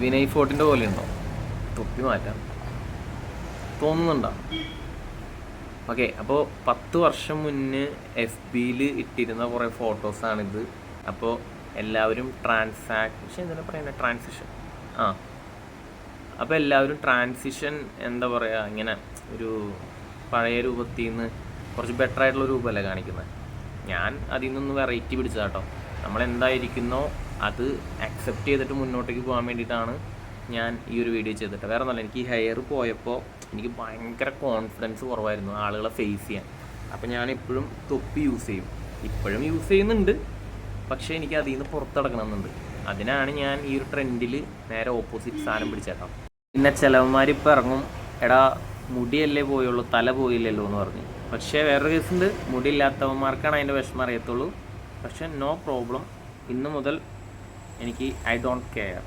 വിനയ് ഫോർട്ടിന്റെ പോലെ ഉണ്ടോ? തൊപ്പി മാറ്റാം. തോന്നുന്നുണ്ടോ? ഓക്കെ അപ്പോൾ പത്ത് വർഷം മുന്നേ എഫ് ബിയിൽ ഇട്ടിരുന്ന കുറേ ഫോട്ടോസാണിത്. അപ്പോൾ എല്ലാവരും ട്രാൻസാക്ഷൻ എന്താ പറയുന്നത് ട്രാൻസിഷൻ. ആ. അപ്പോൾ എല്ലാവരും ട്രാൻസിഷൻ എന്താ പറയുക ഇങ്ങനെ ഒരു പഴയ രൂപത്തിൽ നിന്ന് കുറച്ച് ബെറ്റർ ആയിട്ടുള്ള രൂപമല്ലേ കാണിക്കുന്നത് ഞാൻ അതിൽ നിന്നൊന്ന് വെറൈറ്റി പിടിച്ചതാട്ടോ. നമ്മൾ എന്തായിരിക്കുന്നോ അത് അക്സെപ്റ്റ് ചെയ്തിട്ട് മുന്നോട്ടേക്ക് പോകാൻ വേണ്ടിയിട്ടാണ് ഞാൻ ഈ ഒരു വീഡിയോ ചെയ്തിട്ട്. വേറെ ഒന്നല്ല എനിക്ക് ഹെയർ പോയപ്പോൾ എനിക്ക് ഭയങ്കര കോൺഫിഡൻസ് കുറവായിരുന്നു ആളുകളെ ഫേസ് ചെയ്യാൻ. അപ്പോൾ ഞാൻ എപ്പോഴും തൊപ്പി യൂസ് ചെയ്യും. ഇപ്പോഴും യൂസ് ചെയ്യുന്നുണ്ട്. പക്ഷേ എനിക്ക് അതിൽ നിന്ന് പുറത്തിടക്കണമെന്നുണ്ട് അതിനാണ് ഞാൻ ഈ ഒരു ട്രെൻഡിൽ നേരെ ഓപ്പോസിറ്റ് സാധനം പിടിച്ചേക്കാം പിന്നെ ചിലവന്മാരിപ്പോൾ ഇറങ്ങും എടാ മുടിയല്ലേ പോയുള്ളൂ തല പോയില്ലല്ലോ എന്ന് പറഞ്ഞു. പക്ഷേ വേറൊരു കേസുണ്ട് മുടിയില്ലാത്തവന്മാർക്കാണ് അതിന്റെ വിഷമം അറിയത്തുള്ളൂ. പക്ഷേ നോ പ്രോബ്ലം ഇന്ന് മുതൽ എനിക്ക് ഐ ഡോണ്ട് കെയർ